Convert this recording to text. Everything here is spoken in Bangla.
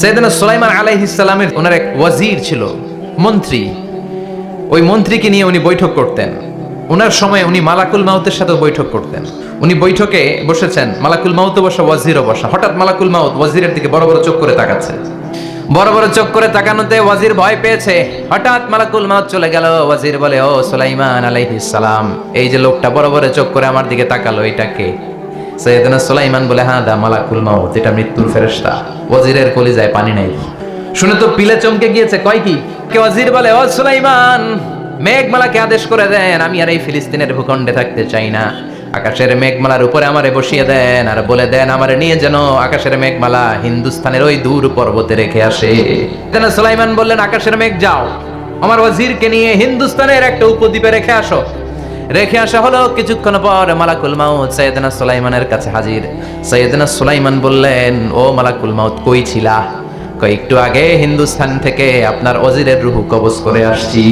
সৈয়দনা সুলাইমান আলাইহিস সালামের ওনার এক ওয়াজির ছিল, মন্ত্রী। ওই মন্ত্রীকে নিয়ে উনি বৈঠক করতেন। ওনার সময় উনি মালাকুল মাউতের সাথে বৈঠক করতেন। উনি বৈঠকে বসেছেন, মালাকুল মাউতও বসা, ওয়াজিরও বসা। হঠাৎ মালাকুল মাউত ওয়াজিরের দিকে বড় বড় চোখ করে তাকাচ্ছে। বড় বড় চোখ করে তাকানোতে ওয়াজির ভয় পেয়েছে। হঠাৎ মালাকুল মাউত চলে গেল। ওয়াজির বলে, ও সুলাইমান আলাইহিস সালাম, এই যে লোকটা বড় বড় চোখ করে আমার দিকে তাকালো, এটা কে? সৈয়দনা সুলাইমান বলে হ্যাঁ দা মালাকুল মাউত, এটা মৃত্যুর ফেরেশতা। ওয়াজিরের কলিজায় পানি নাই। শুনে তো পিলে চমকে গিয়েছে, কয় কি? কে ওয়াজির বলে, ও সুলাইমান, মেঘমালাকে আদেশ করে দেন, আমি আর এই ফিলিস্তিনের ভূখণ্ডে থাকতে চাই না। আকাশের মেঘমালার উপরে আমারে বসিয়ে দেন, আর বলে দেন, আমারে নিয়ে যেন আকাশের মেঘমালা হিন্দুস্তানের ওই দূর পর্বতে রেখে আসে। দেন সুলাইমান বললেন, আকাশের মেঘ যাও। আমার ওয়াজিরকে নিয়ে হিন্দুস্তানের একটা উপদ্বীপে রেখে আসো। রেখে আসা হলো কিছুক্ষণ পর মালাকুল মাউত সৈয়দনা সুলাইমানের কাছে হাজির। সৈয়দনা সুলাইমান বললেন, ও মালাকুল মাউত, কই ছিলা? কই, একটু আগে হিন্দুস্তান থেকে আপনার অজিরের রুহু কবজ করে আসছি।